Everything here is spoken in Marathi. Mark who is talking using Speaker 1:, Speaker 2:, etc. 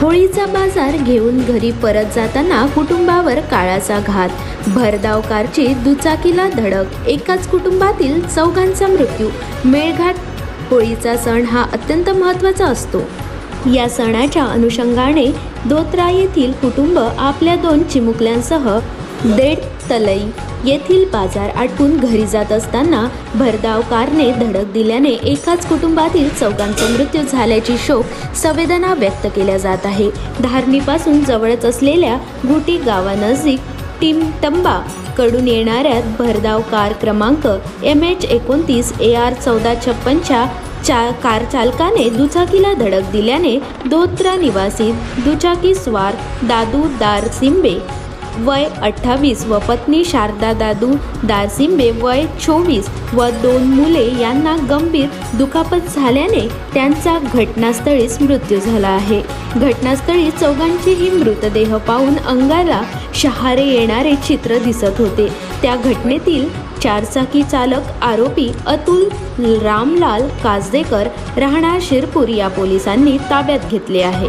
Speaker 1: होळीचा बाजार घेऊन घरी परत जाताना कुटुंबावर काळाचा घात. भरधाव कारची दुचाकीला धडक. एकाच कुटुंबातील चौघांचा मृत्यू. मेळघाट होळीचा सण हा अत्यंत महत्त्वाचा असतो. या सणाच्या अनुषंगाने दोत्रा येथील कुटुंब आपल्या दोन चिमुकल्यांसह देड तलई येथील बाजार आटपून घरी जात असताना भरधाव कारने धडक दिल्याने एकाच कुटुंबातील चौघांचा मृत्यू झाल्याची शोक संवेदना व्यक्त केल्या जात आहे. धारणीपासून जवळच असलेल्या घुटी गावानजीक टिमटंबा कडून येणाऱ्या भरधाव कार क्रमांक एम एच एकोणतीस ए आर चौदा छप्पनच्या चा कार चालकाने दुचाकीला धडक दिल्याने दोत्रा निवासी दुचाकी स्वार दादू दारसिंबे वय अठ्ठावीस व पत्नी शारदा दादू दासिंबे वय चोवीस व दोन मुले यांना गंभीर दुखापत झाल्याने त्यांचा घटनास्थळीच मृत्यू झाला आहे. घटनास्थळी चौघांचेही मृतदेह पाहून अंगाला शहारे येणारे चित्र दिसत होते. त्या घटनेतील चारचाकी चालक आरोपी अतुल रामलाल काजदेकर राहणार शिरपूर या पोलिसांनी ताब्यात घेतले आहे.